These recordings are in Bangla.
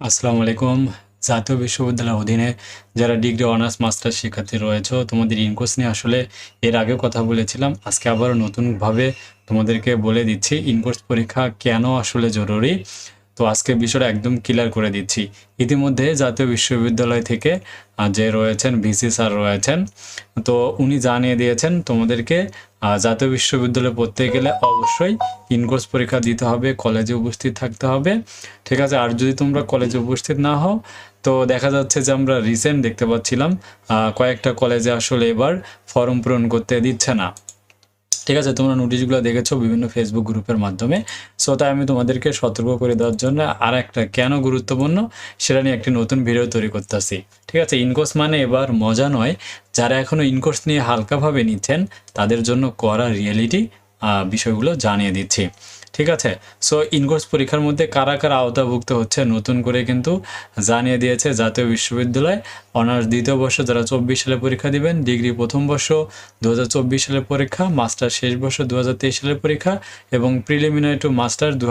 আসসালামু আলাইকুম। জাতীয় বিশ্ববিদ্যালয়ের অধীনে যারা ডিগ্রি, অনার্স মাস্টার শিক্ষার্থী রয়েছে, তোমাদের ইনকোর্স নিয়ে আসলে এর আগে কথা বলেছিলাম। আজকে আবারও নতুনভাবে তোমাদেরকে বলে দিচ্ছি ইনকোর্স পরীক্ষা কেন আসলে জরুরি? তো আজকে বিষয়টা একদম ক্লিয়ার করে দিচ্ছি। ইতিমধ্যে জাতীয় বিশ্ববিদ্যালয় থেকে যে রয়েছেন ভিসি স্যার রয়েছেন, তো উনি জানিয়ে দিয়েছেন তোমাদেরকে জাতীয় বিশ্ববিদ্যালয়ে পড়তে গেলে অবশ্যই ইনকোর্স পরীক্ষা দিতে হবে, কলেজে উপস্থিত থাকতে হবে। ঠিক আছে, আর যদি তোমরা কলেজে উপস্থিত না হও, তো দেখা যাচ্ছে যে আমরা রিসেন্ট দেখতে পাচ্ছিলাম কয়েকটা কলেজে আসলে এবার ফর্ম পূরণ করতে দিচ্ছে না। ঠিক আছে, তোমরা নোটিশগুলো দেখেছ বিভিন্ন ফেসবুক গ্রুপের মাধ্যমে। সো তাই আমি তোমাদেরকে সতর্ক করে দেওয়ার জন্য আর একটা কেন গুরুত্বপূর্ণ সেটা নিয়ে একটি নতুন ভিডিও তৈরি করতেছি। ঠিক আছে ইনকোর্স মানে এবার মজা নয়, যারা এখনও ইনকোর্স নিয়ে হালকাভাবে নিচ্ছেন, তাদের জন্য করা রিয়েলিটি বিষয়গুলো জানিয়ে দিচ্ছি। ঠিক আছে? সো ইনকোর্স পরীক্ষার মধ্যে কারা কারা আওতাভুক্ত হচ্ছে নতুন করে কিন্তু জানিয়ে দিয়েছে জাতীয় বিশ্ববিদ্যালয়। অনার্স দ্বিতীয় বর্ষ যারা চব্বিশ সালে পরীক্ষা দিবেন, ডিগ্রি প্রথম বর্ষ দু সালের পরীক্ষা মাস্টার শেষ বর্ষ দু সালের পরীক্ষা এবং প্রিলিমিনারি টু মাস্টার দু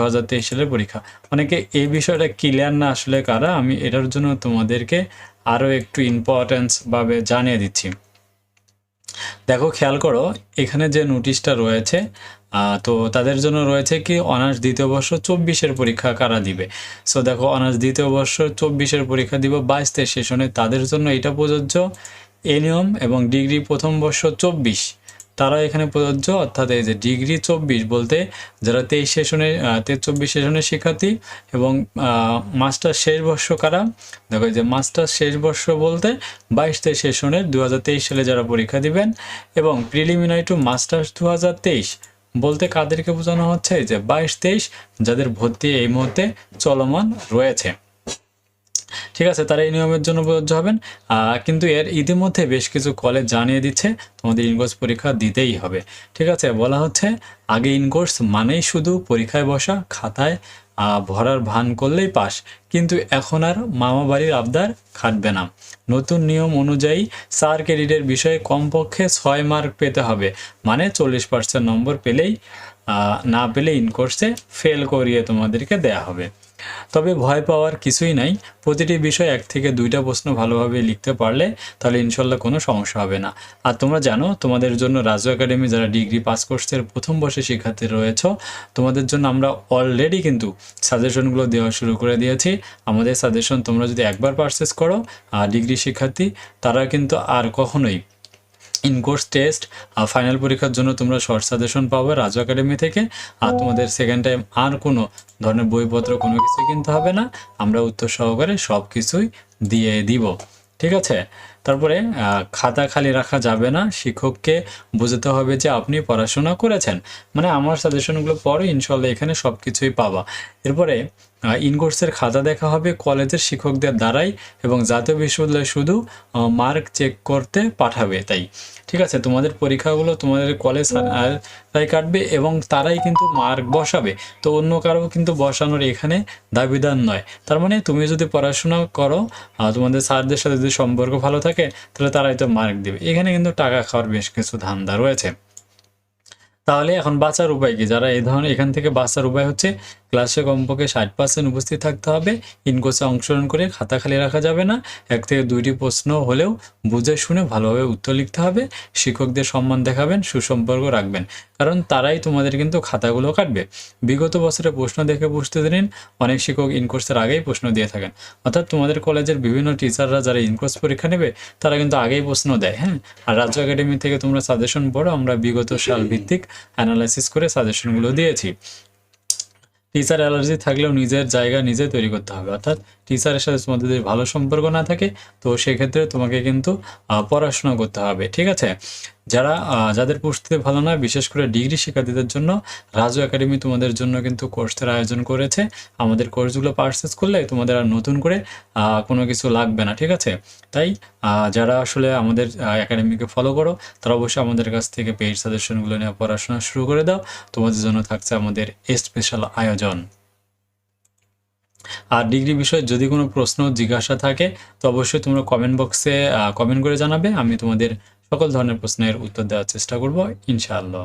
সালের পরীক্ষা। অনেকে এই বিষয়টা ক্লিয়ার না আসলে কারা, আমি এটার জন্য তোমাদেরকে আরও একটু ইম্পর্টেন্স ভাবে জানিয়ে দিচ্ছি। দেখো, খেয়াল করো, এখানে যে নোটিশটা রয়েছে তো তাদের জন্য রয়েছে কি অনার্স দ্বিতীয় বর্ষ চব্বিশের পরীক্ষা কারা দিবে? সো দেখো অনার্স দ্বিতীয় বর্ষ চব্বিশের পরীক্ষা দিব বাইশ তেইশ সেশনে। তাদের জন্য এটা প্রযোজ্য এ নিয়ম এবং ডিগ্রি প্রথম বর্ষ চব্বিশ। তারা এখানে প্রযোজ্য। অর্থাৎ এই যে ডিগ্রি চব্বিশ বলতে যারা তেইশ সেশনে তেইশ চব্বিশ সেশনের শিক্ষার্থী এবং মাস্টার শেষ বর্ষ কারা? দেখো যে মাস্টার শেষ বর্ষ বলতে বাইশ তেইশ সেশনের দু হাজার তেইশ সালে যারা পরীক্ষা দিবেন এবং প্রিলিমিনারি টু মাস্টার্স দু হাজার তেইশ বলতে কাদেরকে বোঝানো হচ্ছে? যে বাইশ তেইশ যাদের ভর্তি এই মুহূর্তে চলমান রয়েছে। ঠিক আছে, তারা এই নিয়মের জন্য প্রযোজ্য হবেন। কিন্তু এর ইতিমধ্যে বেশ কিছু কলেজ জানিয়ে দিচ্ছে, তোমাদের ইনকোর্স পরীক্ষা দিতেই হবে। ঠিক আছে, বলা হচ্ছে, আগে ইনকোর্স মানেই শুধু পরীক্ষায় বসা, খাতায় ভরার ভান করলেই পাস। কিন্তু এখন আর মামা বাড়ির আবদার খাটবে না। নতুন নিয়ম অনুযায়ী চার ক্রেডিটের বিষয়ে কমপক্ষে ছয় মার্ক পেতে হবে। মানে চল্লিশ পার্সেন্ট নম্বর পেলেই না পেলে ইন কোর্সে ফেল করিয়ে তোমাদেরকে দেয়া হবে। তবে ভয় পাওয়ার কিছুই নাই। প্রতিটি বিষয় এক থেকে দুইটা প্রশ্ন ভালোভাবে লিখতে পারলে তাহলে ইনশাল্লাহ কোনো সমস্যা হবে না। আর তোমরা জানো, তোমাদের জন্য রাজু একাডেমি যারা ডিগ্রি পাস কোর্সের প্রথম বর্ষে শিক্ষার্থী রয়েছে, তোমাদের জন্য আমরা অলরেডি কিন্তু সাজেশনগুলো দেওয়া শুরু করে দিয়েছি। আমাদের সাজেশন তোমরা যদি একবার পারচেস করো আর ডিগ্রি শিক্ষার্থী, তারা কিন্তু আর কখনোই ইনকোর্স টেস্ট আর ফাইনাল পরীক্ষার জন্য তোমরা শর্ট সাজেশন পাবে রাজু একাডেমি থেকে। আর তোমাদের সেকেন্ড টাইম আর কোনো ধরনের বইপত্র কোনো কিছুই কিনতে হবে না। আমরা উত্তর সহকারে সব কিছুই দিয়ে দিব। ঠিক আছে? তারপরে খাতা খালি রাখা যাবে না। শিক্ষককে বোঝাতে হবে যে আপনি পড়াশোনা করেছেন। মানে আমার সাজেশনগুলো পরে ইনশাল্লাহ এখানে সব কিছুই পাবা। এরপরে ইনকোর্সের খাতা দেখা হবে কলেজের শিক্ষকদের দ্বারাই এবং জাতীয় বিশ্ববিদ্যালয় শুধু মার্ক চেক করতে পাঠাবে তাই। ঠিক আছে তোমাদের পরীক্ষাগুলো তোমাদের কলেজ তাই কাটবে এবং তারাই কিন্তু মার্ক বসাবে। তো অন্য কারও কিন্তু বসানোর এখানে দাবিদার নয়। তার মানে তুমি যদি পড়াশোনা করো তোমাদের স্যারদের সাথে যদি সম্পর্ক ভালো থাকে তাহলে তারাই তো মার্ক দেবে। এখানে কিন্তু টাকা খাওয়ার বেশ কিছু ধান্দা রয়েছে। তাহলে এখন বাঁচার উপায় কি? যারা এই ধরনের, এখান থেকে বাঁচার উপায় হচ্ছে ক্লাসে কমপক্ষে ষাট পার্সেন্ট উপস্থিত থাকতে হবে। ইনকোর্সে অংশগ্রহণ করে খাতা খালি রাখা যাবে না। এক থেকে দুইটি প্রশ্ন হলেও বুঝে শুনে ভালোভাবে উত্তর লিখতে হবে। শিক্ষকদের সম্মান দেখাবেন, সুসম্পর্ক রাখবেন। কারণ তারাই তোমাদের কিন্তু খাতাগুলো কাটবে। বিগত বছরে প্রশ্ন দেখে বুঝতে দিন অনেক শিক্ষক ইনকোর্সের আগেই প্রশ্ন দিয়ে থাকেন। অর্থাৎ তোমাদের কলেজের বিভিন্ন টিচাররা যারা ইনকোর্স পরীক্ষা নেবে, তারা কিন্তু আগেই প্রশ্ন দেয় হ্যাঁ? আর রাজ্য একাডেমি থেকে তোমরা সাজেশন পড়ো। আমরা বিগত সাল ভিত্তিক অ্যানালাইসিস করে সাজেশনগুলো দিয়েছি। টিচার অ্যালার্জি থাকলেও নিজের জায়গা নিজে তৈরি করতে হবে। অর্থাৎ টিচারের সাথে তোমাদের যদি ভালো সম্পর্ক না থাকে, তো সেক্ষেত্রে তোমাকে কিন্তু পড়াশোনা করতে হবে, ঠিক আছে? যারা যাদের প্রস্তুতি ভালো না বিশেষ করে ডিগ্রি শিক্ষার্থীদের জন্য, রাজু একাডেমি তোমাদের জন্য কিন্তু কোর্সের আয়োজন করেছে। আমাদের কোর্সগুলো পারচেস করলে তোমাদের আর নতুন করে কোনো কিছু লাগবে না, ঠিক আছে? তাই যারা আসলে আমাদের একাডেমিকে ফলো করো, তারা অবশ্যই আমাদের কাছ থেকে পেইড সাজেশনগুলো নিয়ে পড়াশোনা শুরু করে দাও। তোমাদের জন্য থাকছে আমাদের স্পেশাল আয়োজন। আর ডিগ্রি বিষয়ে যদি কোনো প্রশ্ন, জিজ্ঞাসা থাকে, তো অবশ্যই তোমরা কমেন্ট বক্সে কমেন্ট করে জানাবে। আমি তোমাদের সকল ধরনের প্রশ্নের উত্তর দেওয়ার চেষ্টা করব, ইনশাআল্লাহ।